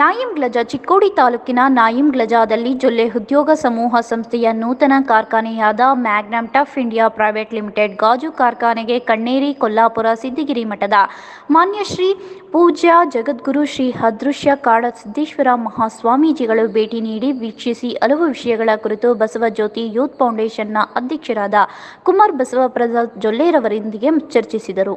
ನಾಯಿಂಗ್ಲಜ ಚಿಕ್ಕೋಡಿ ತಾಲೂಕಿನ ನಾಯಿಂಗ್ಲಜಾದಲ್ಲಿ ಜೊಲ್ಲೆ ಉದ್ಯೋಗ ಸಮೂಹ ಸಂಸ್ಥೆಯ ನೂತನ ಕಾರ್ಖಾನೆಯಾದ Magnum Tough India private limited ಗಾಜು ಕಾರ್ಖಾನೆಗೆ ಕಣ್ಣೇರಿ ಕೊಲ್ಲಾಪುರ ಸಿದ್ದಿಗಿರಿ ಮಠದ ಮಾನ್ಯ ಶ್ರೀ ಪೂಜ್ಯ ಜಗದ್ಗುರು ಶ್ರೀ ಅದೃಶ್ಯ ಕಾಡ ಸಿದ್ದೇಶ್ವರ ಮಹಾಸ್ವಾಮೀಜಿಗಳು ಭೇಟಿ ನೀಡಿ ವೀಕ್ಷಿಸಿ ಹಲವು ವಿಷಯಗಳ ಕುರಿತು ಬಸವ ಜ್ಯೋತಿ ಯೂತ್ ಫೌಂಡೇಶನ್ನ ಅಧ್ಯಕ್ಷರಾದ ಕುಮಾರ್ ಬಸವ ಪ್ರಸಾದ್ ಜೊಲ್ಲೆರವರೊಂದಿಗೆ ಚರ್ಚಿಸಿದರು.